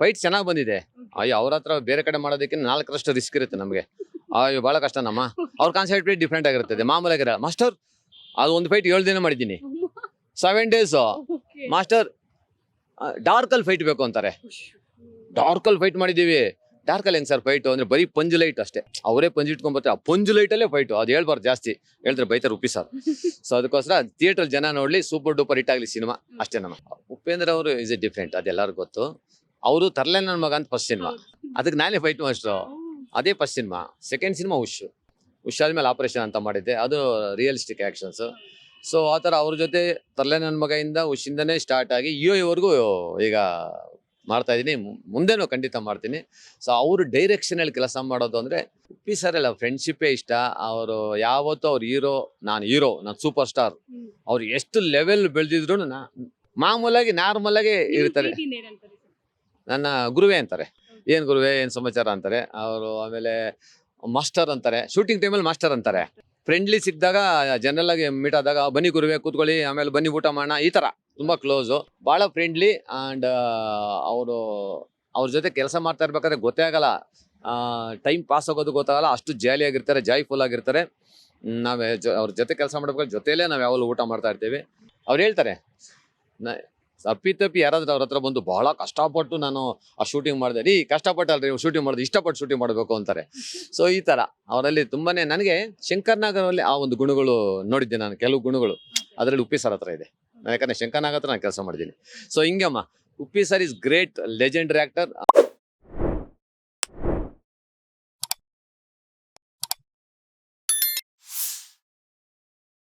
Fight ಚೆನ್ನಾಗಿ ಬಂದಿದೆ. ಅಯ್ಯೋ ಅವ್ರ ಹತ್ರ ಬೇರೆ ಕಡೆ ಮಾಡೋದಕ್ಕೆ ನಾಲ್ಕರಷ್ಟು ರಿಸ್ಕ್ ಇರುತ್ತೆ ನಮಗೆ. ಅಯ್ಯೋ ಭಾಳ ಕಷ್ಟನಮ್ಮ ಅವ್ರ ಕಾನ್ಸೆಪ್ಟ್ ಡಿಫ್ರೆಂಟ್ ಆಗಿರ್ತದೆ. ಮಾಮೂಲಾಗಿರಲ್ಲ ಮಾಸ್ಟರ್ ಅದು ಒಂದು ಫೈಟ್ ಏಳು ದಿನ ಮಾಡಿದ್ದೀನಿ. ಸೆವೆನ್ ಡೇಸು ಮಾಸ್ಟರ್ ಡಾರ್ಕಲ್ಲಿ ಫೈಟ್ ಬೇಕು ಅಂತಾರೆ. ಡಾರ್ಕಲ್ಲಿ ಫೈಟ್ ಮಾಡಿದ್ದೀವಿ. ಡಾರ್ಕಲ್ಲಿ ಹೆಂಗೆ ಸರ್ ಫೈಟು ಅಂದ್ರೆ ಬರೀ ಪಂಜು ಲೈಟ್ ಅಷ್ಟೇ. ಅವರೇ ಪಂಜು ಇಟ್ಕೊಂಡ್ಬರ್ತಾರೆ ಆ ಪಂಜು ಲೈಟಲ್ಲೇ ಫೈಟು ಅದು ಹೇಳ್ಬಾರ್ದು ಜಾಸ್ತಿ. ಹೇಳಿದ್ರೆ ಬೈತಾರೆ ಉಪ್ಪಿ ಸರ್ ಸೊ ಅದಕ್ಕೋಸ್ಕರ ಥಿಯೇಟರ್ ಜನ ನೋಡ್ಲಿ ಸೂಪರ್ ಡೂಪರ್ ಹಿಟ್ ಆಗಲಿ ಸಿನಿಮಾ ಅಷ್ಟೇ ನಮ್ಮ. ಉಪೇಂದ್ರ ಅವರು ಇಸ್ ಎ ಡಿಫ್ರೆಂಟ್ ಅದೆಲ್ಲರಿಗೂ ಗೊತ್ತು. ಅವರು ತರಲೆ ನನ್ನ ಮಗ ಅಂತ ಫಸ್ಟ್ ಸಿನಿಮಾ ಅದಕ್ಕೆ ನಾನೇ ಫೈಟ್ ಮಾಸ್ಟ್ರು ಅದೇ ಫಸ್ಟ್ ಸಿನಿಮಾ ಸೆಕೆಂಡ್ ಸಿನಿಮಾ ಹುಷ್ ಹುಷಾದ ಆದ್ಮೇಲೆ ಆಪರೇಷನ್ ಅಂತ ಮಾಡಿದ್ದೆ. ಅದು ರಿಯಲಿಸ್ಟಿಕ್ ಆಕ್ಷನ್ಸ್ ಸೊ ಆ ಥರ ಅವ್ರ ಜೊತೆ ತರಲೆ ನನ್ನ ಮಗಯಿಂದ ಹುಷಿಂದನೇ ಸ್ಟಾರ್ಟ್ ಆಗಿ ಇವರೆಗೂ ಈಗ ಮಾಡ್ತಾ ಇದ್ದೀನಿ. ಮುಂದೆನೂ ಖಂಡಿತ ಮಾಡ್ತೀನಿ. ಸೊ ಅವರು ಡೈರೆಕ್ಷನಲ್ಲಿ ಕೆಲಸ ಮಾಡೋದು ಅಂದರೆ ಉಪ್ಪಿ ಸರ್ ಎಲ್ಲ ಫ್ರೆಂಡ್ಶಿಪ್ಪೇ ಇಷ್ಟ. ಅವರು ಯಾವತ್ತೂ ಅವ್ರ ಹೀರೋ ನಾನು ಹೀರೋ ನಾನು ಸೂಪರ್ ಸ್ಟಾರ್ ಅವ್ರು ಎಷ್ಟು ಲೆವೆಲ್ ಬೆಳೆದಿದ್ರು ನಾ ಮಾಮೂಲಾಗಿ ನಾರ್ಮಲ್ ಆಗಿ ಇರ್ತಾರೆ. ನನ್ನ ಗುರುವೇ ಅಂತಾರೆ. ಏನು ಗುರುವೇ, ಏನು ಸಮಾಚಾರ ಅಂತಾರೆ? ಅವರು ಆಮೇಲೆ ಮಾಸ್ಟರ್ ಅಂತಾರೆ. ಶೂಟಿಂಗ್ ಟೈಮಲ್ಲಿ ಮಾಸ್ಟರ್ ಅಂತಾರೆ. ಫ್ರೆಂಡ್ಲಿ ಸಿಕ್ಕಿದಾಗ ಜನರಲ್ ಆಗಿ ಮೀಟ್ ಆದಾಗ, ಬನ್ನಿ ಗುರುವೇ, ಕೂತ್ಕೊಳ್ಳಿ, ಆಮೇಲೆ ಬನ್ನಿ ಊಟ ಮಾಡೋಣ, ಈ ಥರ. ತುಂಬ ಕ್ಲೋಸು ಭಾಳ ಫ್ರೆಂಡ್ಲಿ ಆ್ಯಂಡ್ ಅವರು, ಅವ್ರ ಜೊತೆ ಕೆಲಸ ಮಾಡ್ತಾ ಇರ್ಬೇಕಾದ್ರೆ ಗೊತ್ತೇ ಆಗಲ್ಲ. ಟೈಮ್ ಪಾಸ್ ಆಗೋದು ಗೊತ್ತಾಗಲ್ಲ ಅಷ್ಟು ಜಾಲಿಯಾಗಿರ್ತಾರೆ ಜಾಯ್ಫುಲ್ ಆಗಿರ್ತಾರೆ. ನಾವೇ ಜೊ, ಅವ್ರ ಜೊತೆ ಕೆಲಸ ಮಾಡ್ಬೇಕಾದ್ರೆ ಜೊತೆಯಲ್ಲೇ ನಾವು ಯಾವಾಗಲೂ ಊಟ ಮಾಡ್ತಾ ಇರ್ತೀವಿ. ಅವ್ರು ಹೇಳ್ತಾರೆ, ನ- ಅಪ್ಪಿತಪ್ಪಿ ಯಾರಾದ್ರೂ ಅವ್ರ ಹತ್ರ ಬಂದು ಬಹಳ ಕಷ್ಟಪಟ್ಟು ನಾನು ಆ ಶೂಟಿಂಗ್ ಮಾಡಿದೆ. ರೀ, ಕಷ್ಟಪಟ್ಟಲ್ರಿ ಶೂಟಿಂಗ್ ಮಾಡೋದು, ಇಷ್ಟಪಟ್ಟು ಶೂಟಿಂಗ್ ಮಾಡಬೇಕು ಅಂತಾರೆ. ಸೊ ಈ ತರ ಅವರಲ್ಲಿ ತುಂಬಾನೇ ನನಗೆ ಶಂಕರ್ ನಾಗರಲ್ಲಿ ಆ ಒಂದು ಗುಣಗಳು ನೋಡಿದ್ದೆ ನಾನು, ಕೆಲವು ಗುಣಗಳು. ಅದರಲ್ಲಿ ಉಪ್ಪಿ ಸರ್ ಹತ್ರ ಇದೆ. ನಾನು ಯಾಕಂದ್ರೆ ಶಂಕರ್ ನಾಗ್ ಹತ್ರ ನಾನು ಕೆಲಸ ಮಾಡಿದ್ದೀನಿ. So ಹಿಂಗಮ್ಮ, Uppi sir is great legendary actor